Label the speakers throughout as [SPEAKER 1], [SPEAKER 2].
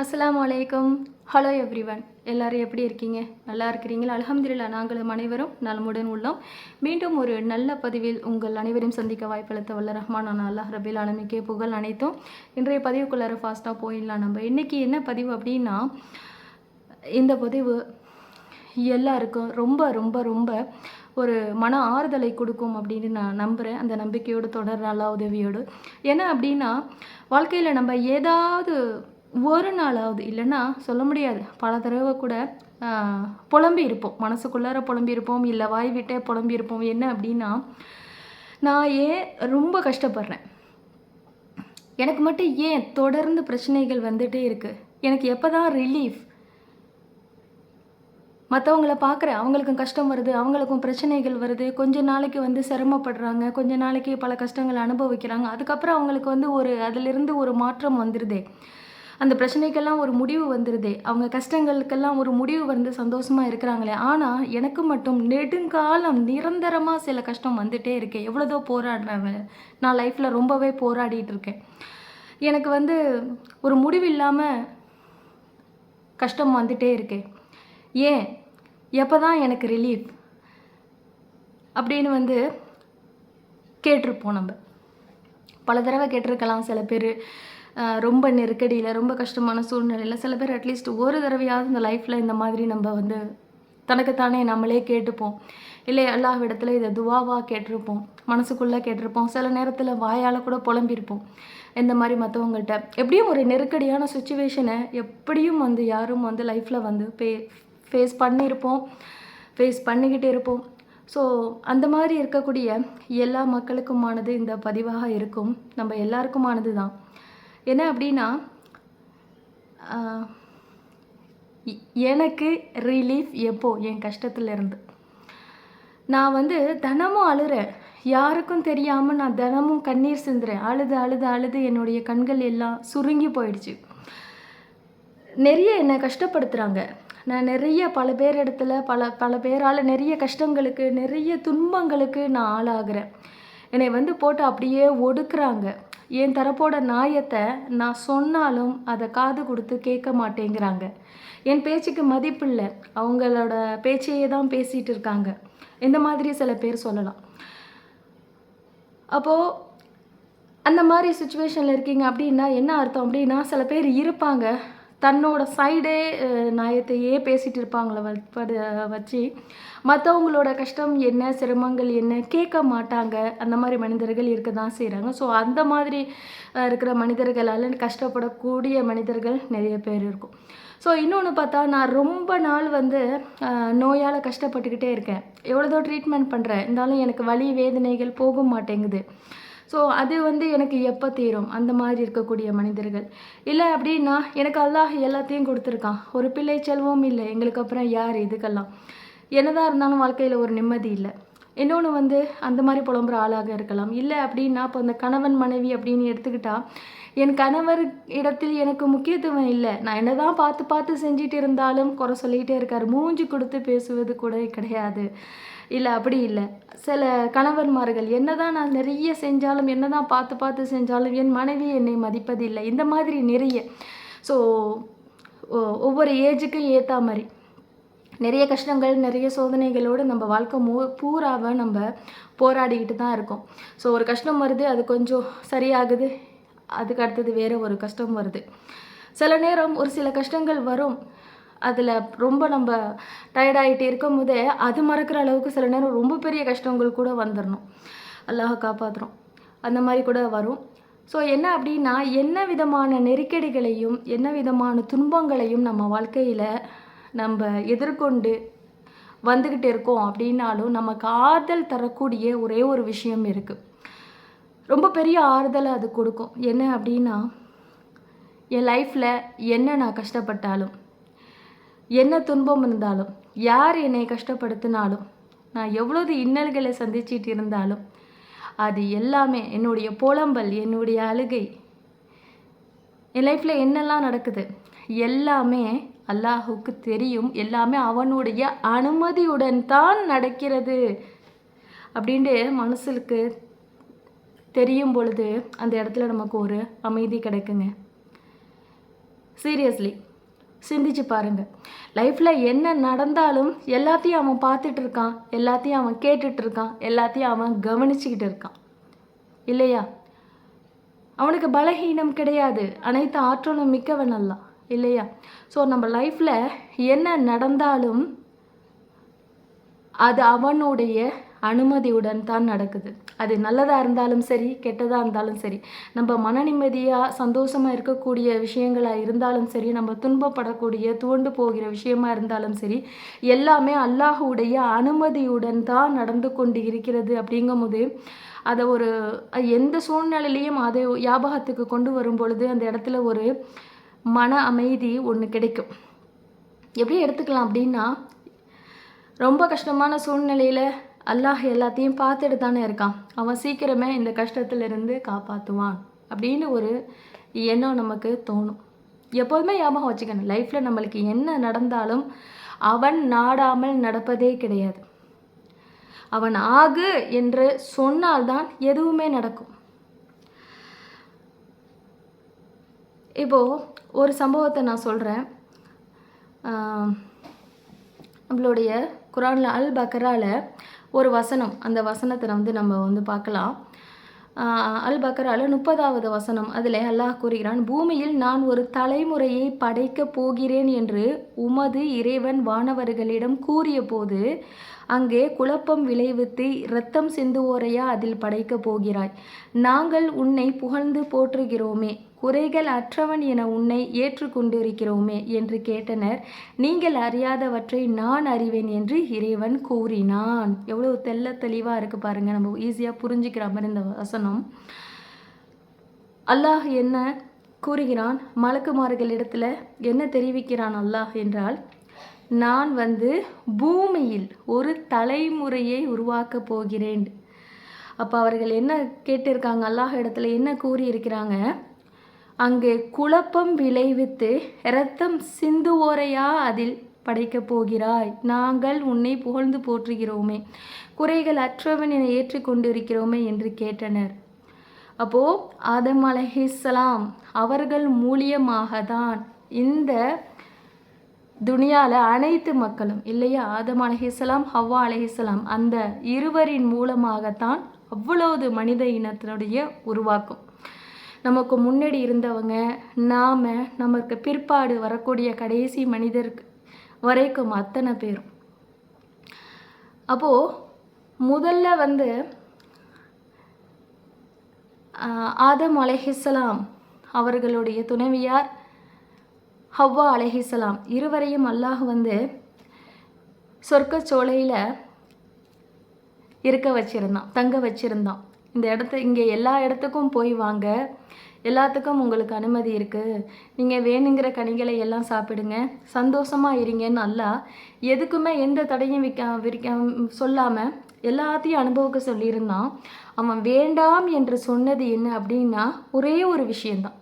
[SPEAKER 1] அஸ்லாம் வலைக்கம் hello everyone எல்லோரும் எப்படி இருக்கீங்க? நல்லா இருக்கிறீங்களா? அலமதுல்லா நாங்களும் அனைவரும் நலமுடன் உள்ளோம். மீண்டும் ஒரு நல்ல பதிவில் உங்கள் அனைவரையும் சந்திக்க வாய்ப்பளித்த வல்ல ரஹ்மான் அல்லாஹ் ரபில் ஆலமிக்கே புகழ் அனைத்தும். இன்றைய பதிவுக்குள்ளார ஃபாஸ்ட்டாக போயிடலாம். நம்ம இன்றைக்கி என்ன பதிவு அப்படின்னா இந்த பதிவு எல்லாருக்கும் ரொம்ப ரொம்ப ரொம்ப ஒரு மன ஆறுதலை கொடுக்கும் அப்படின்னு நான் நம்புகிறேன் அந்த நம்பிக்கையோடு தொடர் நல்லா உதவியோடு. ஏன்னா அப்படின்னா வாழ்க்கையில் நம்ம ஏதாவது ஒரு நாளாவது இல்லைன்னா சொல்ல முடியாது. பல தடவை கூட புலம்பி இருப்போம். மனசுக்குள்ளார புலம்பி இருப்போம். இல்லை வாய் விட்டே புலம்பி இருப்போம். என்ன அப்படின்னா நான் ஏன் ரொம்ப கஷ்டப்படுறேன்? எனக்கு மட்டும் ஏன் தொடர்ந்து பிரச்சனைகள் வந்துட்டே இருக்குது எனக்கு எப்போ தான் ரிலீஃப் மற்றவங்கள பார்க்குறேன் அவங்களுக்கும் கஷ்டம் வருது. அவங்களுக்கும் பிரச்சனைகள் வருது. கொஞ்ச நாளைக்கு வந்து சிரமப்படுறாங்க. கொஞ்ச நாளைக்கு பல கஷ்டங்களை அனுபவிக்கிறாங்க. அதுக்கப்புறம் அவங்களுக்கு வந்து ஒரு அதிலிருந்து ஒரு மாற்றம் வந்துடுதே அந்த பிரச்சனைக்கெல்லாம் ஒரு முடிவு வந்துடுதே அவங்க கஷ்டங்களுக்கெல்லாம் ஒரு முடிவு வந்து சந்தோஷமாக இருக்கிறாங்களே. ஆனால் எனக்கு மட்டும் நெடுங்காலம் நிரந்தரமாக சில கஷ்டம் வந்துட்டே இருக்கேன் எவ்வளோதோ போராடுறாங்க நான் லைஃப்பில் ரொம்பவே போராடிட்டு இருக்கேன். எனக்கு வந்து ஒரு முடிவு இல்லாமல் கஷ்டம் வந்துட்டே இருக்கேன் ஏன்? எப்போ தான் எனக்கு ரிலீஃப் அப்படின்னு வந்து கேட்டிருப்போம் நம்ம. பல தடவை கேட்டிருக்கலாம் சில பேர். ரொம்ப நெருக்கடியில் ரொம்ப கஷ்டமான சூழ்நிலையில் சில பேர் அட்லீஸ்ட் ஒரு தடவையாவது இந்த லைஃப்பில் இந்த மாதிரி நம்ம வந்து தனக்குத்தானே நம்மளே கேட்டுப்போம். இல்லை எல்லா இடத்துல இதை துவாவாக கேட்டிருப்போம். மனசுக்குள்ளே கேட்டிருப்போம். சில நேரத்தில் வாயால் கூட புலம்பியிருப்போம் இந்த மாதிரி மற்றவங்கள்ட்ட எப்படியும் ஒரு நெருக்கடியான சுச்சுவேஷனை எப்படியும் வந்து யாரும் வந்து லைஃப்பில் வந்து பே ஃபேஸ் பண்ணியிருப்போம் ஃபேஸ் பண்ணிக்கிட்டு இருப்போம். ஸோ அந்த மாதிரி இருக்கக்கூடிய எல்லா மக்களுக்குமானது இந்த பதிவாக இருக்கும். நம்ம எல்லாருக்குமானது தான். என்ன அப்படின்னா எனக்கு ரிலீஃப் எப்போ? என் கஷ்டத்துலேருந்து. நான் வந்து தினமும் அழுறேன். யாருக்கும் தெரியாமல் நான் தினமும் கண்ணீர் சிந்துறேன். அழுது அழுது அழுது என்னுடைய கண்கள் எல்லாம் சுருங்கி போயிடுச்சு. நிறைய என்னை கஷ்டப்படுத்துகிறாங்க நான் நிறைய பல பேர் இடத்துல பல பல பேரால் நிறைய கஷ்டங்களுக்கு நிறைய துன்பங்களுக்கு நான் ஆளாகிறேன். என்னை வந்து போட்டு அப்படியே ஒடுக்குறாங்க. என் தரப்போட நியாயத்தை நான் சொன்னாலும் அதை காது கொடுத்து கேட்க மாட்டேங்கிறாங்க. என் பேச்சுக்கு மதிப்பில்லை அவங்களோட பேச்சையே தான் பேசிகிட்டு இருக்காங்க. இந்த மாதிரி சில பேர் சொல்லலாம். அப்போது அந்த மாதிரி சுச்சுவேஷனில் இருக்கீங்க அப்படின்னா என்ன அர்த்தம்? அப்படின்னா சில பேர் இருப்பாங்க. தன்னோட சைடே நியாயத்தையே பேசிகிட்டு இருப்பாங்கள வச்சு. மற்றவங்களோட கஷ்டம் என்ன சிரமங்கள் என்ன கேட்க மாட்டாங்க. அந்த மாதிரி மனிதர்கள் இருக்க தான் செய்கிறாங்க ஸோ அந்த மாதிரி இருக்கிற மனிதர்களால் கஷ்டப்படக்கூடிய மனிதர்கள் நிறைய பேர் இருக்கும். ஸோ இன்னொன்று பார்த்தா நான் ரொம்ப நாள் வந்து நோயால் கஷ்டப்பட்டுக்கிட்டே இருக்கேன். எவ்வளோதோ ட்ரீட்மெண்ட் பண்ணுறேன் இருந்தாலும் எனக்கு வலி வேதனைகள் போக மாட்டேங்குது. ஸோ அது வந்து எனக்கு எப்போ தீரும்? அந்த மாதிரி இருக்கக்கூடிய மனிதர்கள். இல்லை அப்படின்னா எனக்கு அல்லாஹ் எல்லாத்தையும் கொடுத்துருக்கான். ஒரு பிள்ளை செல்வம் இல்லை. எங்களுக்கு அப்புறம் யார் இதுக்கெல்லாம்? என்னதான் இருந்தாலும் வாழ்க்கையில் ஒரு நிம்மதி இல்லை. இன்னொன்று வந்து அந்த மாதிரி புலம்புற ஆளாக இருக்கலாம். இல்லை அப்படின்னா இப்போ அந்த கணவன் மனைவி அப்படின்னு எடுத்துக்கிட்டால் என் கணவர் இடத்தில் எனக்கு முக்கியத்துவம் இல்லை. நான் என்னதான் பார்த்து பார்த்து செஞ்சுட்டு இருந்தாலும் குறை சொல்லிகிட்டே இருக்கார். மூஞ்சி கொடுத்து பேசுவது கூட கிடையாது. இல்லை அப்படி இல்லை. சில கணவன்மார்கள் என்னதான் நான் நிறைய செஞ்சாலும் என்னதான் பார்த்து பார்த்து செஞ்சாலும் என் மனைவி என்னை மதிப்பதில்லை. இந்த மாதிரி நிறைய. ஸோ ஒவ்வொரு ஏஜுக்கும் ஏற்ற மாதிரி. நிறைய கஷ்டங்கள் நிறைய சோதனைகளோடு நம்ம வாழ்க்கை மூ பூராவை நம்ம போராடிக்கிட்டு தான் இருக்கோம். ஸோ ஒரு கஷ்டம் வருது அது கொஞ்சம் சரியாகுது அதுக்கு அடுத்தது வேறு ஒரு கஷ்டம் வருது. சில நேரம் ஒரு சில கஷ்டங்கள் வரும். அதில் ரொம்ப நம்ம டயர்டாகிட்டு இருக்கும் போதே அது மறக்கிற அளவுக்கு சில நேரம் ரொம்ப பெரிய கஷ்டங்கள் கூட வந்துடணும் அல்லாஹ் காப்பாற்றுறோம் அந்த மாதிரி கூட வரும். ஸோ என்ன அப்படின்னா என்ன விதமான நெருக்கடிகளையும் என்ன விதமான துன்பங்களையும் நம்ம வாழ்க்கையில் நம்ம எதிர்கொண்டு வந்துக்கிட்டு இருக்கோம் அப்படின்னாலும் நமக்கு ஆறுதல் தரக்கூடிய ஒரே ஒரு விஷயம் இருக்குது ரொம்ப பெரிய ஆறுதலை அது கொடுக்கும். என்ன அப்படின்னா என் லைஃப்பில் என்ன நான் கஷ்டப்பட்டாலும் என்ன துன்பம் இருந்தாலும் யார் என்னை கஷ்டப்படுத்தினாலும் நான் எவ்வளோ இன்னல்களை சந்திச்சிட்டு இருந்தாலும் அது எல்லாமே என்னுடைய புலம்பல் என்னுடைய அழுகை என் லைஃப்பில் என்னெல்லாம் நடக்குது எல்லாமே அல்லாஹுக்கு தெரியும். எல்லாமே அவனுடைய அனுமதியுடன் தான் நடக்கிறது. அப்படின்ட்டு மனசுக்கு தெரியும் பொழுது அந்த இடத்துல நமக்கு ஒரு அமைதி கிடைக்குங்க. சீரியஸ்லி சிந்திச்சு பாருங்க. லைஃப்பில் என்ன நடந்தாலும் எல்லாத்தையும் அவன் பார்த்துட்டு இருக்கான் எல்லாத்தையும் அவன் கேட்டுட்டு இருக்கான் எல்லாத்தையும் அவன் கவனிச்சுக்கிட்டு இருக்கான் இல்லையா? அவனுக்கு பலஹீனம் கிடையாது. அனைத்து ஆற்றலும் மிக்கவன் அல்ல இல்லையா? ஸோ நம்ம லைஃப்பில் என்ன நடந்தாலும் அது அவனுடைய அனுமதியுடன் தான் நடக்குது. அது நல்லதாக இருந்தாலும் சரி கெட்டதாக இருந்தாலும் சரி. நம்ம மன நிம்மதியாக சந்தோஷமாக இருக்கக்கூடிய விஷயங்களாக இருந்தாலும் சரி நம்ம துன்பப்படக்கூடிய தூண்டு போகிற விஷயமா இருந்தாலும் சரி எல்லாமே அல்லாஹுடைய அனுமதியுடன் தான் நடந்து கொண்டு இருக்கிறது அப்படிங்கும்போது அதை ஒரு எந்த சூழ்நிலையிலையும் அதை ஞாபகத்துக்கு கொண்டு வரும் பொழுது அந்த இடத்துல ஒரு மன அமைதி ஒன்று கிடைக்கும். எப்படி எடுத்துக்கலாம் அப்படின்னா ரொம்ப கஷ்டமான சூழ்நிலையில் அல்லாஹ் எல்லாத்தையும் பார்த்துட்டு தானே இருக்கான். அவன் சீக்கிரமே இந்த கஷ்டத்துலேருந்து காப்பாற்றுவான் அப்படின்னு ஒரு எண்ணம் நமக்கு தோணும். எப்போதுமே ஞாபகம் வச்சுக்கணும் லைஃப்பில் நம்மளுக்கு என்ன நடந்தாலும் அவன் நாடாமல் நடப்பதே கிடையாது. அவன் ஆகு என்று சொன்னால்தான் எதுவுமே நடக்கும். இப்போது ஒரு சம்பவத்தை நான் சொல்கிறேன் நம்மளுடைய குரானில் அல் பக்கரால ஒரு வசனம் அந்த வசனத்தை வந்து நம்ம வந்து பார்க்கலாம். அல் பக்கரால முப்பதாவது வசனம் அதில் அல்லாஹ் கூறுகிறான் பூமியில் நான் ஒரு தலைமுறையை படைக்கப் போகிறேன் என்று உமது இறைவன் வானவர்களிடம் கூறிய போது அங்கே குழப்பம் விளைவித்து இரத்தம் சிந்துவோரையா அதில் படைக்கப் போகிறாய்? நாங்கள் உன்னை புகழ்ந்து போற்றுகிறோமே. குறைகள் அற்றவன் என உன்னை ஏற்றுக்கொண்டிருக்கிறோமே என்று கேட்டனர். நீங்கள் அறியாதவற்றை நான் அறிவேன் என்று இறைவன் கூறினான். எவ்வளோ தெள்ள தெளிவாக இருக்குது பாருங்கள் நம்ம ஈஸியாக புரிஞ்சுக்கிற மாதிரி இந்த வசனம். அல்லாஹ் என்ன கூறுகிறான்? மலக்குமார்களிடத்தில் என்ன தெரிவிக்கிறான் அல்லாஹ் என்றால் நான் வந்து பூமியில் ஒரு தலைமுறையை உருவாக்கப் போகிறேன். அப்போ அவர்கள் என்ன கேட்டிருக்காங்க? அல்லாஹ் இடத்துல என்ன கூறியிருக்கிறாங்க? அங்கே குழப்பம் விளைவித்து இரத்தம் சிந்துவோரையா அதில் படைக்கப் போகிறாய்? நாங்கள் உன்னை புகழ்ந்து போற்றுகிறோமே. குறைகள் அற்றவன் என ஏற்றுக்கொண்டிருக்கிறோமே என்று கேட்டனர். அப்போ ஆதம் அலஹிஸ்லாம் அவர்கள் மூலியமாக தான் இந்த துனியால அனைத்து மக்களும் இல்லையா? ஆதம் அலஹிஸ்லாம் ஹவ்வா அலஹிஸ்லாம் அந்த இருவரின் மூலமாகத்தான் அவ்வளவு மனித இனத்தினுடைய உருவாக்கும். நமக்கு முன்னாடி இருந்தவங்க நாம் நமக்கு பிற்பாடு வரக்கூடிய கடைசி மனிதருக்கு வரைக்கும் அத்தனை பேரும். அப்போது முதல்ல வந்து ஆதம் அலஹிஸ்லாம் அவர்களுடைய துணைவியார் ஹவ்வா அலஹிஸ்லாம் இருவரையும் அல்லாஹ் வந்து சொர்க்க சோலையில் இருக்க வச்சிருந்தான் தங்க வச்சிருந்தான். இந்த இடத்த இங்கே எல்லா இடத்துக்கும் போய் வாங்க. எல்லாத்துக்கும் உங்களுக்கு அனுமதி இருக்குது நீங்கள் வேணுங்கிற கனிகளை எல்லாம் சாப்பிடுங்க. சந்தோஷமாக இருங்க நல்லா. எதுக்குமே எந்த தடையும் விற்க விற்க சொல்லாமல் எல்லாத்தையும் அனுபவிக்க சொல்லியிருந்தான். அவன் வேண்டாம் என்று சொன்னது என்ன அப்படின்னா ஒரே ஒரு விஷயந்தான்.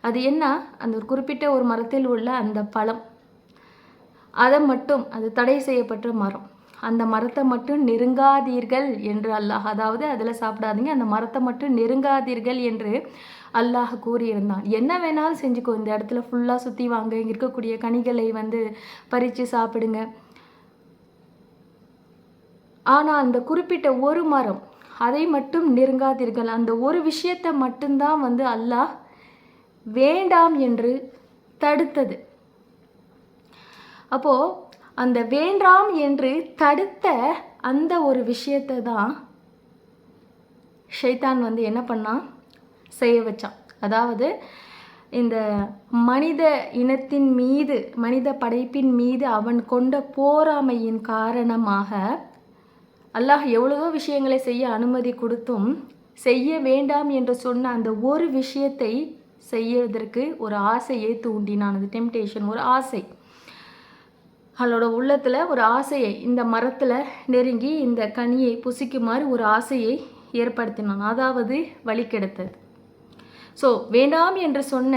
[SPEAKER 1] அது என்ன? அந்த ஒரு குறிப்பிட்ட ஒரு மரத்தில் உள்ள அந்த பழம். அதை மட்டும் அது தடை செய்யப்பட்ட மரம். அந்த மரத்தை மட்டும் நெருங்காதீர்கள் என்று அல்லாஹ் அதாவது அதில் சாப்பிடாதீங்க அந்த மரத்தை மட்டும் நெருங்காதீர்கள் என்று அல்லாஹ் கூறியிருந்தான். என்ன வேணாலும் செஞ்சுக்கோ இந்த இடத்துல ஃபுல்லாக சுற்றி வாங்க இங்கே இருக்கக்கூடிய கனிகளை வந்து பறித்து சாப்பிடுங்க. ஆனால் அந்த குறிப்பிட்ட ஒரு மரம் அதை மட்டும் நெருங்காதீர்கள். அந்த ஒரு விஷயத்தை மட்டும்தான் வந்து அல்லாஹ் வேண்டாம் என்று தடுத்தது. அப்போது அந்த வேண்டாம் என்று தடுத்த அந்த ஒரு விஷயத்தை தான் ஷைத்தான் வந்து என்ன பண்ணான் செய்ய வச்சான். அதாவது இந்த மனித இனத்தின் மீது மனித படைப்பின் மீது அவன் கொண்ட போராமையின் காரணமாக அல்லாஹ் எவ்வளவோ விஷயங்களை செய்ய அனுமதி கொடுத்தும் செய்ய வேண்டாம் என்று சொன்ன அந்த ஒரு விஷயத்தை செய்வதற்கு ஒரு ஆசையை தூண்டினான். அது டெம்டேஷன் ஒரு ஆசை. அவளோட உள்ளத்தில் ஒரு ஆசையை இந்த மரத்தில் நெருங்கி இந்த கனியை புசிக்குமாறு ஒரு ஆசையை ஏற்படுத்தினான். அதாவது வழி கெடுத்தது. ஸோ வேண்டாம் என்று சொன்ன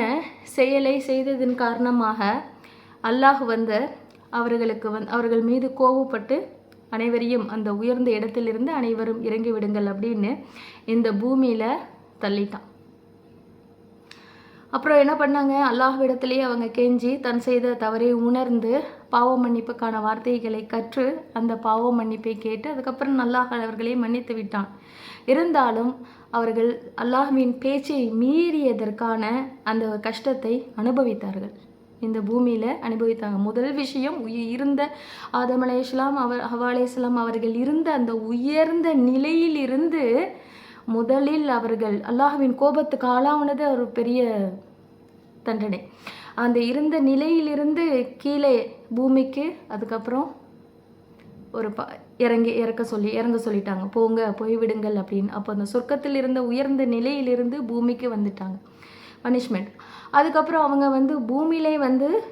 [SPEAKER 1] செயலை செய்ததன் காரணமாக அல்லாஹ் வந்து அவர்களுக்கு வந் அவர்கள் மீது கோபப்பட்டு அனைவரையும் அந்த உயர்ந்த இடத்திலிருந்து அனைவரும் இறங்கிவிடுங்கள் அப்படின்னு இந்த பூமியில் தள்ளிட்டான். அப்புறம் என்ன பண்ணாங்க? அல்லாஹ்விடத்திலேயே அவங்க கெஞ்சி தன் செய்த தவறை உணர்ந்து பாவ மன்னிப்புக்கான வார்த்தைகளை கற்று அந்த பாவ மன்னிப்பை கேட்டு அதுக்கப்புறம் அல்லாஹ் அவர்களை மன்னித்து விட்டான். இருந்தாலும் அவர்கள் அல்லாஹ்வின் பேச்சை மீறியதற்கான அந்த கஷ்டத்தை அனுபவித்தார்கள். இந்த பூமியில் அனுபவித்தாங்க. முதல் விஷயம் இருந்த ஆதம் அலையாம் அவர் ஹவா அலையாம் அவர்கள் இருந்த அந்த உயர்ந்த நிலையிலிருந்து முதலில் அவர்கள் அல்லாஹுவின் கோபத்துக்கு ஆளானது ஒரு பெரிய தண்டனை. அந்த இருந்த நிலையிலிருந்து கீழே பூமிக்கு அதுக்கப்புறம் ஒரு ப இறங்கி இறக்க சொல்லி இறங்க சொல்லிட்டாங்க. போங்க போய்விடுங்கள் அப்படின்னு. அப்போ அந்த சொர்க்கத்தில் இருந்த உயர்ந்த நிலையிலிருந்து பூமிக்கு வந்துட்டாங்க. பனிஷ்மெண்ட். அதுக்கப்புறம் அவங்க வந்து பூமியிலே வந்து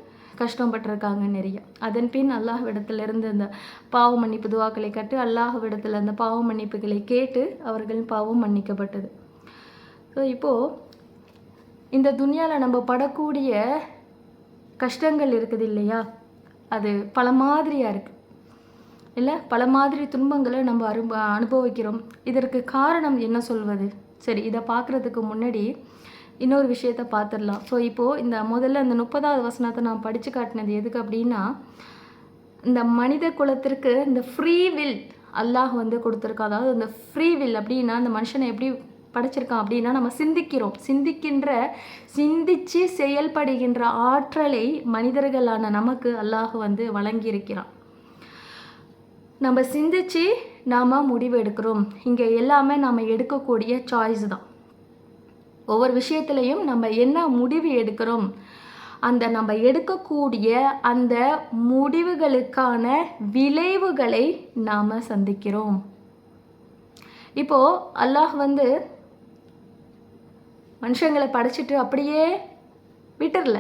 [SPEAKER 1] கஷ்டப்பட்டிருக்காங்க நிறைய. அதன் பின் அல்லாஹ்விடத்திலிருந்து அந்த பாவ மன்னிப்பு துவாக்களை கட்டு அல்லாஹ்விடத்தில் அந்த பாவ மன்னிப்புகளை கேட்டு அவர்கள் பாவம் மன்னிக்கப்பட்டது. ஸோ இப்போது இந்த துனியாவில் நம்ம படக்கூடிய கஷ்டங்கள் இருக்குது இல்லையா? அது பல மாதிரியாக இருக்குது இல்லை? பல மாதிரி துன்பங்களை நம்ம அருப அனுபவிக்கிறோம். இதற்கு காரணம் என்ன சொல்வது? சரி இதை பார்க்குறதுக்கு முன்னாடி இன்னொரு விஷயத்த பார்த்துடலாம். ஸோ இப்போது இந்த முதல்ல இந்த முப்பதாவது வசனத்தை நான் படித்து காட்டினது எதுக்கு அப்படின்னா இந்த மனித குலத்திற்கு இந்த ஃப்ரீ வில் அல்லாஹ் வந்து கொடுத்துருக்கான். அதாவது இந்த ஃப்ரீ வில் அப்படின்னா அந்த மனுஷனை எப்படி படைச்சிருக்கான் அப்படின்னா நம்ம சிந்திக்கிறோம். சிந்திக்கின்ற சிந்திச்சு செயல்படுகின்ற ஆற்றலை மனிதர்களான நமக்கு அல்லாஹ் வந்து வழங்கியிருக்கிறான். நம்ம சிந்திச்சு நாம் முடிவு எடுக்கிறோம். இங்கே எல்லாமே நாம் எடுக்கக்கூடிய சாய்ஸ் தான். ஒவ்வொரு விஷயத்துலையும் நம்ம என்ன முடிவு எடுக்கிறோம்? அந்த நம்ம எடுக்கக்கூடிய அந்த முடிவுகளுக்கான விளைவுகளை நாம் சந்திக்கிறோம். இப்போது அல்லாஹ் வந்து மனுஷங்களை படைச்சிட்டு அப்படியே விட்டுறல.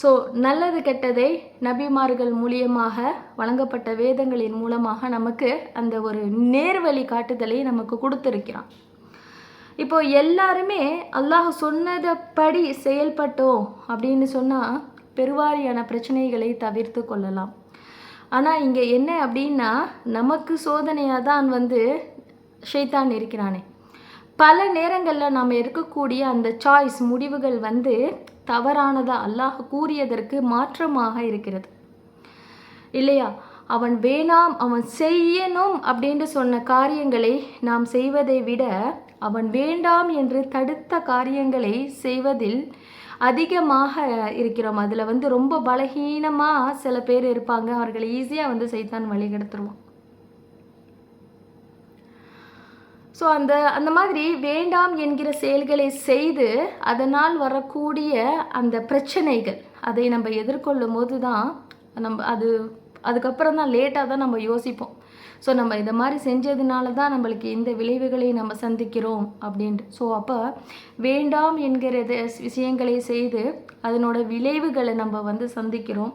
[SPEAKER 1] ஸோ நல்லது கெட்டதை நபிமார்கள் மூலியமாக வழங்கப்பட்ட வேதங்களின் மூலமாக நமக்கு அந்த ஒரு நேர்வழி காட்டுதலை நமக்கு கொடுத்துருக்கிறான். இப்போ எல்லாருமே அல்லாஹ் சொன்னதப்படி செயல்பட்டோம் அப்படின்னு சொன்னால் பெருவாரியான பிரச்சனைகளை தவிர்த்து கொள்ளலாம். ஆனால் இங்கே என்ன அப்படின்னா நமக்கு சோதனையாக தான் வந்து ஷைத்தான் இருக்கிறானே. பல நேரங்களில் நாம் இருக்கக்கூடிய அந்த சாய்ஸ் முடிவுகள் வந்து தவறானதாக அல்லாஹ் கூறியதற்கு மாற்றமாக இருக்கிறது. இல்லையா? அவன் வேணாம் அவன் செய்யணும் அப்படின்னு சொன்ன காரியங்களை நாம் செய்வதை விட அவன் வேண்டாம் என்று தடுத்த காரியங்களை செய்வதில் அதிகமாக இருக்கிறோம். அதில் வந்து ரொம்ப பலகீனமாக சில பேர் இருப்பாங்க. அவர்களை ஈஸியாக வந்து செய்தான் வழிகெடுத்துருவான் ஸோ அந்த அந்த மாதிரி வேண்டாம் என்கிற செயல்களை செய்து அதனால் வரக்கூடிய அந்த பிரச்சனைகள் அதை நம்ம எதிர்கொள்ளும் போது தான் நம்ம அது அதுக்கப்புறம் தான் லேட்டாக தான் நம்ம யோசிப்போம். ஸோ நம்ம இதை மாதிரி செஞ்சதுனால தான் நம்மளுக்கு இந்த விளைவுகளை நம்ம சந்திக்கிறோம் அப்படின்ட்டு. ஸோ அப்போ வேண்டாம் என்கிற விஷயங்களை செய்து அதனோட விளைவுகளை நம்ம வந்து சந்திக்கிறோம்.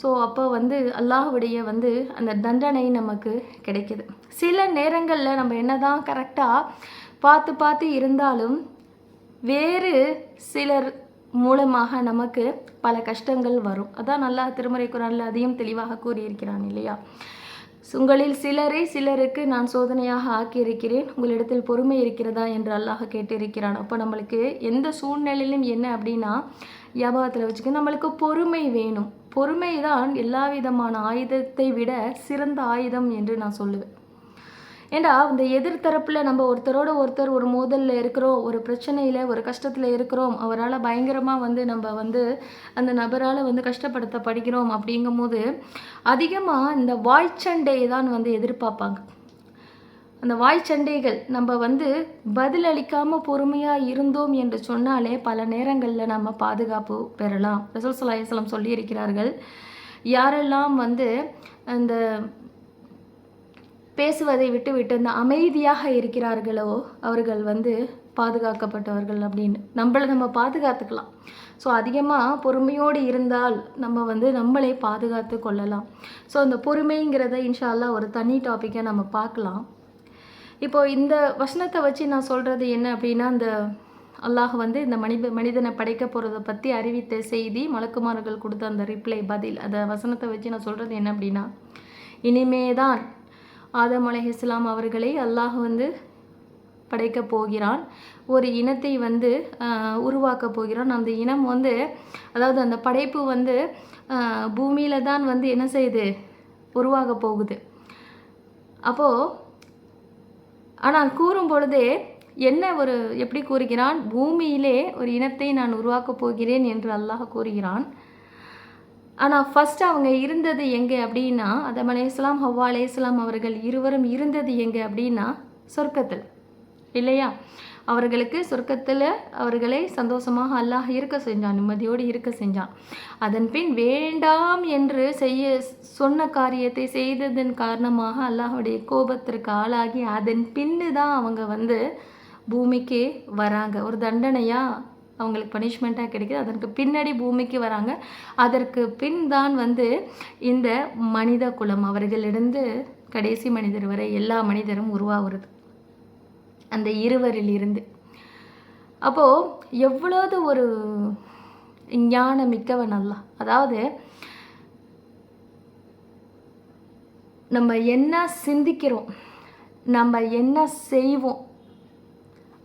[SPEAKER 1] ஸோ அப்போ வந்து அல்லாஹுடைய வந்து அந்த தண்டனை நமக்கு கிடைக்குது. சில நேரங்களில் நம்ம என்ன தான் கரெக்டாக பார்த்து பார்த்து இருந்தாலும் வேறு சிலர் மூலமாக நமக்கு பல கஷ்டங்கள் வரும். அதான் நல்லா திருமுறை குரானில் அதையும் தெளிவாக கூறியிருக்கிறான் இல்லையா? உங்களில் சிலரை சிலருக்கு நான் சோதனையாக ஆக்கியிருக்கிறேன். உங்களிடத்தில் பொறுமை இருக்கிறதா என்று அல்லாஹ் கேட்டிருக்கிறான். அப்போ நம்மளுக்கு எந்த சூழ்நிலையிலும் என்ன அப்படின்னா வியாபாரத்தில் வச்சுக்க நம்மளுக்கு பொறுமை வேணும். பொறுமை தான் எல்லா விதமான ஆயுதத்தை விட சிறந்த ஆயுதம் என்று நான் சொல்லுவேன். ஏண்டா இந்த எதிர்த்தரப்பில் நம்ம ஒருத்தரோட ஒருத்தர் ஒரு மோதலில் இருக்கிறோம் ஒரு பிரச்சனையில் ஒரு கஷ்டத்தில் இருக்கிறோம் அவரால் பயங்கரமாக வந்து நம்ம வந்து அந்த நபரால் வந்து கஷ்டப்படுத்தப்படுகிறோம் அப்படிங்கும்போது அதிகமாக இந்த வாய்ச்சண்டையை தான் வந்து எதிர்பார்ப்பாங்க. அந்த வாய் சண்டைகள் நம்ம வந்து பதிலளிக்காமல் பொறுமையாக இருந்தோம் என்று சொன்னாலே பல நேரங்களில் நம்ம பாதுகாப்பு பெறலாம். ரசூல் சலாஹலம் சொல்லியிருக்கிறார்கள் யாரெல்லாம் வந்து அந்த பேசுவதை விட்டுவிட்டு அந்த அமைதியாக இருக்கிறார்களோ அவர்கள் வந்து பாதுகாக்கப்பட்டவர்கள் அப்படின்னு. நம்மளை நம்ம பாதுகாத்துக்கலாம். ஸோ அதிகமாக பொறுமையோடு இருந்தால் நம்ம வந்து நம்மளே பாதுகாத்து கொள்ளலாம். ஸோ அந்த பொறுமைங்கிறத இன்ஷா ஒரு தனி டாப்பிக்கை நம்ம பார்க்கலாம். இப்போ இந்த வசனத்தை வச்சு நான் சொல்கிறது என்ன அப்படின்னா இந்த அல்லாஹ் வந்து இந்த மனித மனிதனை படைக்க போகிறத பற்றி அறிவித்த செய்தி மலக்குமார்கள் கொடுத்த அந்த ரிப்ளை பதில். அந்த வசனத்தை வச்சு நான் சொல்கிறது என்ன அப்படின்னா இனிமேதான் ஆதம் இஸ்லாம் அவர்களை அல்லாஹ் வந்து படைக்கப் போகிறான். ஒரு இனத்தை வந்து உருவாக்கப் உருவாக்க போகிறான். அந்த இனம் வந்து அதாவது அந்த படைப்பு வந்து பூமியில் தான் வந்து என்ன செய்யுது? உருவாக போகுது. அப்போது ஆனால் கூறும் பொழுதே என்ன ஒரு எப்படி கூறுகிறான்? பூமியிலே ஒரு இனத்தை நான் உருவாக்கப் போகிறேன் என்று அல்லாஹ் கூறுகிறான். ஆனால் ஃபஸ்ட் அவங்க இருந்தது எங்கே அப்படின்னா அதம் அலையாம் ஹவ்வா அலையாம் அவர்கள் இருவரும் இருந்தது எங்கே அப்படின்னா சொர்க்கத்தில். இல்லையா? அவர்களுக்கு சொர்க்கத்தில் அவர்களை சந்தோஷமாக அல்லாஹ் இருக்க செஞ்சான் நிம்மதியோடு இருக்க செஞ்சான். அதன் பின் வேண்டாம் என்று செய்ய சொன்ன காரியத்தை செய்ததன் காரணமாக அல்லாஹுடைய கோபத்திற்கு ஆளாகி அதன் பின்னு தான் அவங்க வந்து பூமிக்கு வராங்க. ஒரு தண்டனையாக அவங்களுக்கு பனிஷ்மெண்ட்டாக கிடைக்குது. அதற்கு பின்னாடி பூமிக்கு வராங்க. அதற்கு பின் தான் வந்து இந்த மனித குலம் அவர்களிருந்து கடைசி மனிதர் வரை எல்லா மனிதரும் உருவாகிறது. அந்த இருவரிலிருந்து. அப்போது எவ்வளோது ஒரு ஞானம் மிக்கவன் அல்ல. அதாவது நம்ம என்ன சிந்திக்கிறோம் நம்ம என்ன செய்வோம்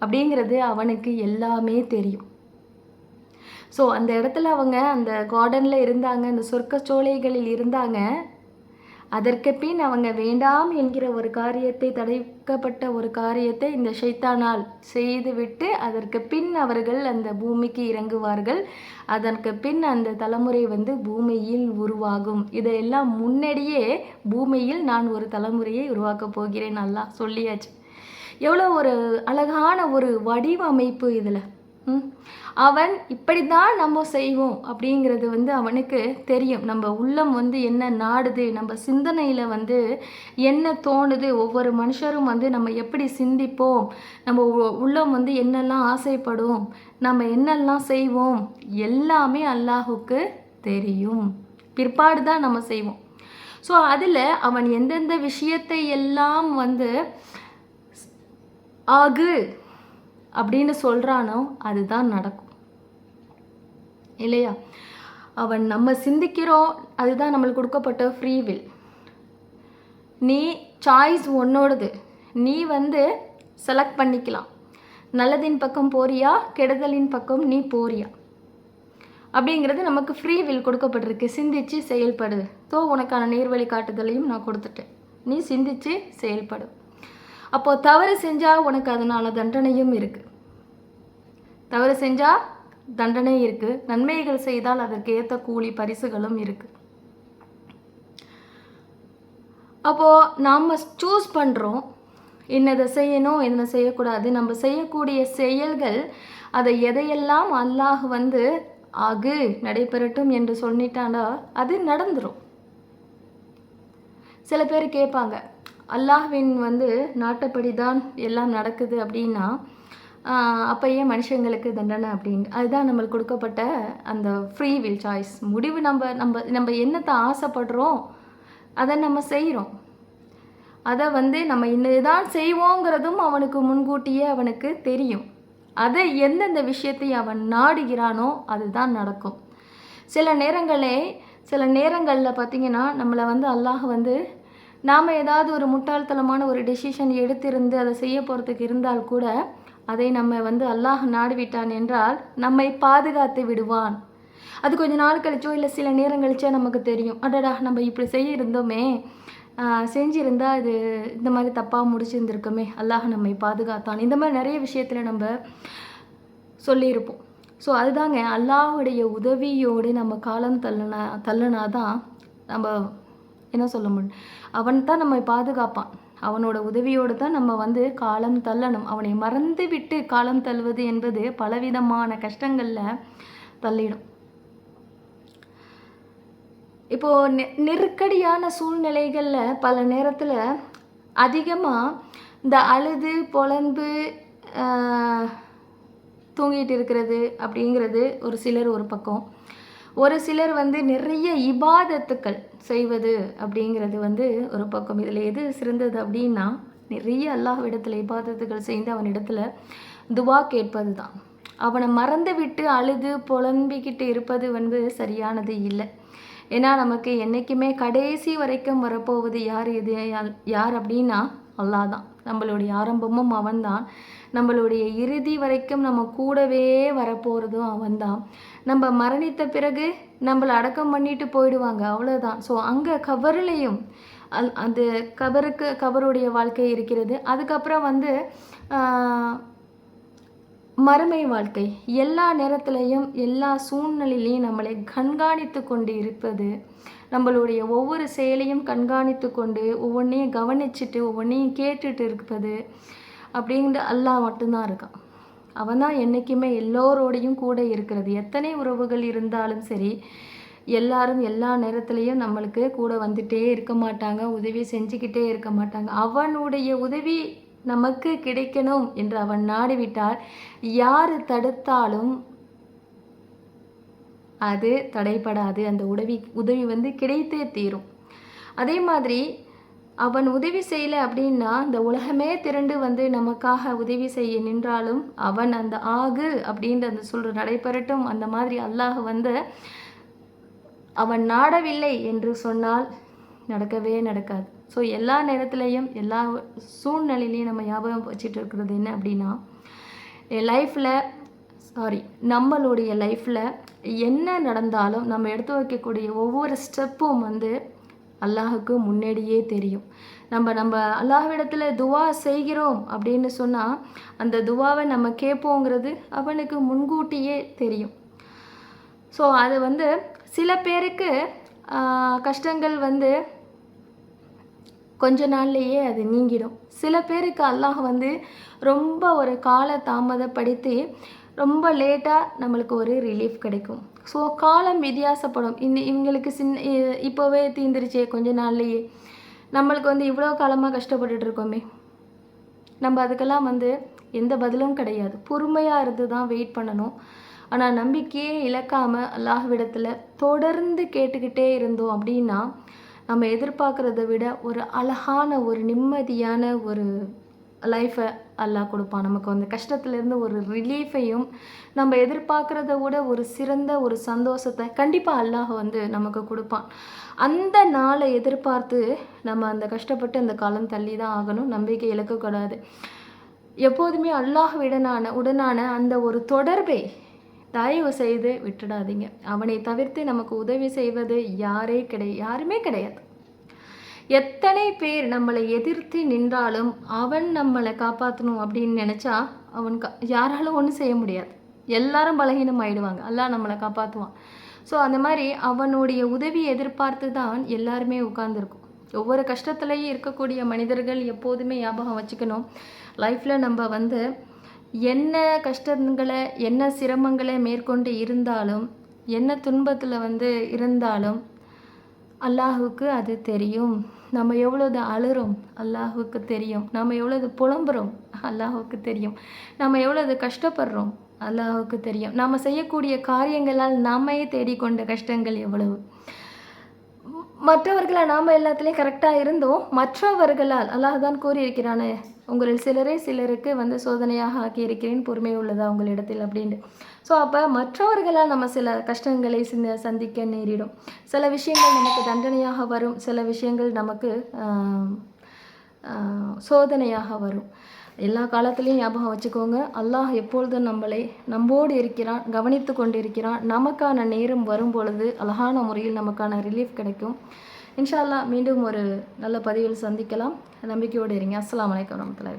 [SPEAKER 1] அப்படிங்கிறது அவனுக்கு எல்லாமே தெரியும். ஸோ அந்த இடத்துல அவங்க அந்த கார்டனில் இருந்தாங்க அந்த சொர்க்க சோலைகளில் இருந்தாங்க. அதற்கு பின் அவங்க வேண்டாம் என்கிற ஒரு காரியத்தை தடைக்கப்பட்ட ஒரு காரியத்தை இந்த ஷைத்தானால் செய்துவிட்டு அதற்கு பின் அவர்கள் அந்த பூமிக்கு இறங்குவார்கள். அதற்கு பின் அந்த தலைமுறை வந்து பூமியில் உருவாகும். இதையெல்லாம் முன்னாடியே பூமியில் நான் ஒரு தலைமுறையை உருவாக்கப் போகிறேன் நல்லா சொல்லியாச்சு. எவ்வளோ ஒரு அழகான ஒரு வடிவமைப்பு இதில். அவன் இப்படி தான் நம்ம செய்வோம் அப்படிங்கிறது வந்து அவனுக்கு தெரியும். நம்ம உள்ளம் வந்து என்ன நாடுது நம்ம சிந்தனையில் வந்து என்ன தோணுது ஒவ்வொரு மனுஷரும் வந்து நம்ம எப்படி சிந்திப்போம் நம்ம உ- உள்ளம் வந்து என்னெல்லாம் ஆசைப்படும் நம்ம என்னெல்லாம் செய்வோம் எல்லாமே அல்லாஹுக்கு தெரியும். பிற்பாடு தான் நம்ம செய்வோம். ஸோ அதில் அவன் எந்தெந்த விஷயத்தை எல்லாம் வந்து ஆகு அப்படின்னு சொல்கிறானோ அதுதான் நடக்கும். இல்லையா? அவன் நம்ம சிந்திக்கிறோம் அதுதான் நம்மளுக்கு கொடுக்கப்பட்ட ஃப்ரீ வில் நீ சாய்ஸ் உன்னோடது நீ வந்து செலக்ட் பண்ணிக்கலாம். நல்லதின் பக்கம் போறியா கெடுதலின் பக்கம் நீ போறியா? அப்படிங்கிறது நமக்கு ஃப்ரீ வில் கொடுக்கப்பட்டிருக்கு. சிந்திச்சு செயல்படு. தோ உனக்கான நேர்வழி காட்டுதலையும் நான் கொடுத்துட்டேன். நீ சிந்திச்சு செயல்படு. அப்போ தவறு செஞ்சால் உனக்கு அதனால தண்டனையும் இருக்குது தவறு செஞ்சால் தண்டனை இருக்குது நன்மைகள் செய்தால் அதற்கு ஏற்ற கூலி பரிசுகளும் இருக்குது அப்போது நாம் சூஸ் பண்ணுறோம் என்னதை செய்யணும் என்ன செய்யக்கூடாது. நம்ம செய்யக்கூடிய செயல்கள் அதை எதையெல்லாம் அல்லாஹ் வந்து ஆகு நடைபெறட்டும் என்று சொல்லிட்டாண்டா அது நடந்துடும் சில பேர் கேட்பாங்க அல்லாஹ்வின் வந்து நாட்டப்படி தான் எல்லாம் நடக்குது அப்படின்னா அப்போ ஏன் மனுஷங்களுக்கு தண்டனை அப்படின்னு. அதுதான் நம்மளுக்கு கொடுக்கப்பட்ட அந்த ஃப்ரீ வில் சாய்ஸ் முடிவு நம்ம நம்ம நம்ம என்னத்தை ஆசைப்படுறோம் அதை நம்ம செய்கிறோம் அதை வந்து நம்ம இன்னதான் செய்வோங்கிறதும் அவனுக்கு முன்கூட்டியே அவனுக்கு தெரியும். அதை எந்தெந்த விஷயத்தை அவன் நாடுகிறானோ அதுதான் நடக்கும். சில நேரங்களே சில நேரங்களில் பார்த்தீங்கன்னா நம்மளை வந்து அல்லாஹ் வந்து நாம் ஏதாவது ஒரு முட்டாள்தனமான ஒரு டெசிஷன் எடுத்திருந்து அதை செய்ய போகிறதுக்கு இருந்தால் கூட அதை நம்ம வந்து அல்லாஹ் நாடிவிட்டான் என்றால் நம்மை பாதுகாத்து விடுவான். அது கொஞ்ச நாள் கழிச்சோ இல்லை சில நேரம் கழிச்சோ நமக்கு தெரியும். அடடா நம்ம இப்படி செய்ய இருந்தோமே ஆஹ் இது இந்த மாதிரி தப்பாக முடிச்சிருந்திருக்குமே. அல்லாஹ் நம்மை பாதுகாத்தான். இந்த மாதிரி நிறைய விஷயத்தில் நம்ம சொல்லியிருப்போம். ஸோ அதுதாங்க அல்லாஹுடைய உதவியோடு நம்ம காலம் தள்ளுனா தள்ளுனா தான் நம்ம என்ன சொல்ல முடியும்? அவன் தான் நம்மை பாதுகாப்பான். அவனோட உதவியோடு தான் நம்ம வந்து காலம் தள்ளணும். அவனை மறந்து விட்டு காலம் தள்ளுவது என்பது பலவிதமான கஷ்டங்களில் தள்ளிடும். இப்போது நெ நெருக்கடியான சூழ்நிலைகளில் பல நேரத்தில் அதிகமாக இந்த அழுது பொழந்து ஆஹ், தூங்கிட்டு இருக்கிறது அப்படிங்கிறது ஒரு சிலர் ஒரு பக்கம். ஒரு சிலர் வந்து நிறைய இபாதத்துக்கள் செய்வது அப்படிங்கிறது வந்து ஒரு பக்கம். இதில் எது சிறந்தது அப்படின்னா நிறைய அல்லாஹ்விடத்தில் இபாதத்துகள் செய்து அவனிடத்தில் துவா கேட்பது தான். அவனை மறந்து விட்டு அழுது புலம்பிக்கிட்டு இருப்பது வந்து சரியானது இல்லை. ஏன்னா நமக்கு என்றைக்குமே கடைசி வரைக்கும் வரப்போவது யார்? எது யார் அப்படின்னா அல்லாஹ் தான். நம்மளுடைய ஆரம்பமும் அவன்தான் நம்மளுடைய இறுதி வரைக்கும் நம்ம கூடவே வரப்போகிறதும் அவன் தான் நம்ம மரணித்த பிறகு நம்மளை அடக்கம் பண்ணிட்டு போயிடுவாங்க அவ்வளோதான் ஸோ அங்கே கவர்லேயும் அந்த கபருக்கு கபருடைய வாழ்க்கை இருக்கிறது. அதுக்கப்புறம் வந்து மறுமை வாழ்க்கை. எல்லா நேரத்திலையும் எல்லா சூழ்நிலையிலையும் நம்மளை கண்காணித்து கொண்டு இருப்பது. நம்மளுடைய ஒவ்வொரு செயலையும் கண்காணித்து கொண்டு ஒவ்வொன்றையும் கவனிச்சுட்டு ஒவ்வொன்றையும் கேட்டுட்டு இருப்பது. அப்படிங்கிற அல்லாஹ் மட்டும்தான் இருக்கான். அவன் தான் என்றைக்குமே எல்லோரோடையும் கூட இருக்கிறது. எத்தனை உறவுகள் இருந்தாலும் சரி எல்லாரும் எல்லா நேரத்துலையும் நம்மளுக்கு கூட வந்துட்டே இருக்க மாட்டாங்க உதவி செஞ்சுக்கிட்டே இருக்க மாட்டாங்க. அவனுடைய உதவி நமக்கு கிடைக்கணும் என்று அவன் நாடிவிட்டால் யார் தடுத்தாலும் அது தடைப்படாது. அந்த உதவி உதவி வந்து கிடைத்தே தீரும். அதே மாதிரி அவன் உதவி செய்யலை அப்படின்னா இந்த உலகமே திரண்டு வந்து நமக்காக உதவி செய்ய நின்றாலும் அவன் அந்த ஆகு அப்படின்ற அந்த சொல்ற நடைபெறட்டும். அந்த மாதிரி அல்லாஹ் வந்து அவன் நாடவில்லை என்று சொன்னால் நடக்கவே நடக்காது. ஸோ எல்லா நேரத்துலையும் எல்லா சூழ்நிலையிலையும் நம்ம ஞாபகம் வச்சுட்டு இருக்கிறது என்ன அப்படின்னா என் லைஃப்பில் சாரி நம்மளுடைய லைஃப்பில் என்ன நடந்தாலும் நம்ம எடுத்து வைக்கக்கூடிய ஒவ்வொரு ஸ்டெப்பும் வந்து அல்லாஹுக்கு முன்னாடியே தெரியும். நம்ம நம்ம அல்லாஹ்விடத்தில் துவா செய்கிறோம் அப்படின்னு சொன்னால் அந்த துவாவை நம்ம கேட்போங்கிறது அவனுக்கு முன்கூட்டியே தெரியும். ஸோ அது வந்து சில பேருக்கு கஷ்டங்கள் வந்து கொஞ்ச நாள்லேயே அது நீங்கிடும். சில பேருக்கு அல்லாஹ் வந்து ரொம்ப ஒரு கால தாமதப்படுத்தி ரொம்ப லேட்டாக நம்மளுக்கு ஒரு ரிலீஃப் கிடைக்கும். ஸோ காலம் வித்தியாசப்படும். இந்த இவங்களுக்கு சின்ன இப்போவே தீந்துருச்சே கொஞ்ச நாள்லேயே. நம்மளுக்கு வந்து இவ்வளோ காலமாக கஷ்டப்பட்டுட்டு இருக்கோமே. நம்ம அதுக்கெல்லாம் வந்து எந்த பதிலும் கிடையாது. பொறுமையாக இருந்து தான் வெயிட் பண்ணணும். ஆனால் நம்பிக்கையே இழக்காமல் அல்லாஹ்விடத்தில் தொடர்ந்து கேட்டுக்கிட்டே இருந்தோம் அப்படின்னா நம்ம எதிர்பார்க்குறத விட ஒரு அழகான ஒரு நிம்மதியான ஒரு லைஃபை அல்லாஹ் கொடுப்பான். நமக்கு அந்த கஷ்டத்துலேருந்து ஒரு ரிலீஃபையும் நம்ம எதிர்பார்க்குறத விட ஒரு சிறந்த ஒரு சந்தோஷத்தை கண்டிப்பாக அல்லாஹ் வந்து நமக்கு கொடுப்பான். அந்த நாளை எதிர்பார்த்து நம்ம அந்த கஷ்டப்பட்டு அந்த காலம் தள்ளி தான் ஆகணும். நம்பிக்கை இழக்கக்கூடாது. எப்போதுமே அல்லாஹ்விடனான உடனான அந்த ஒரு தொடர்பை தயவு செய்து விட்டுடாதீங்க. அவனை தவிர்த்து நமக்கு உதவி செய்வது யாரே கிடையாது யாருமே கிடையாது. எத்தனை பேர் நம்மளை எதிர்த்து நின்றாலும் அவன் நம்மளை காப்பாற்றணும் அப்படின்னு நினச்சா அவன் கா யாராலும் ஒன்றும் செய்ய முடியாது. எல்லாரும் பலகீனம் ஆயிடுவாங்க அல்லாஹ் நம்மளை காப்பாற்றுவான் ஸோ அந்த மாதிரி அவனுடைய உதவி எதிர்பார்த்து தான் எல்லாருமே உட்கார்ந்துருக்கும். ஒவ்வொரு கஷ்டத்துலேயும் இருக்கக்கூடிய மனிதர்கள் எப்போதுமே ஞாபகம் வச்சுக்கணும். லைஃப்பில் நம்ம வந்து என்ன கஷ்டங்களை என்ன சிரமங்களை மேற்கொண்டு இருந்தாலும் என்ன துன்பத்தில் வந்து இருந்தாலும் அல்லாஹுக்கு அது தெரியும். நம்ம எவ்வளோது அழுறோம்? அல்லாஹுக்கு தெரியும். நம்ம எவ்வளோது புலம்புறோம்? அல்லாஹுக்கு தெரியும். நம்ம எவ்வளோது கஷ்டப்படுறோம்? அல்லாஹுக்கு தெரியும். நம்ம செய்யக்கூடிய காரியங்களால் நாமையே தேடிக்கொண்ட கஷ்டங்கள் எவ்வளவு? மற்றவர்களை மற்றவர்களால் நாம் எல்லாத்துலேயும் கரெக்டாக இருந்தோம். மற்றவர்களால் அல்லாஹ் தான் கூறியிருக்கிறானே உங்களில் சிலரே சிலருக்கு வந்து சோதனையாக ஆக்கியிருக்கிறேன் பொறுமை உள்ளதா உங்களிடத்தில் அப்படின்ட்டு. ஸோ அப்போ மற்றவர்களால் நம்ம சில கஷ்டங்களை சிந்த சந்திக்க நேரிடும். சில விஷயங்கள் நமக்கு தண்டனையாக வரும். சில விஷயங்கள் நமக்கு சோதனையாக வரும். எல்லா காலத்துலேயும் ஞாபகம் வச்சுக்கோங்க. அல்லாஹ் எப்பொழுதும் நம்மளை நம்போடு இருக்கிறான் கவனித்து கொண்டிருக்கிறான் நமக்கான நேரம் வரும் பொழுது அழகான முறையில் நமக்கான ரிலீஃப் கிடைக்கும். இன்ஷால்லா மீண்டும் ஒரு நல்ல பதிவில் சந்திக்கலாம். நம்பிக்கையோடு இருங்க. அஸ்லாம் வலைக்கம் வரமத்துல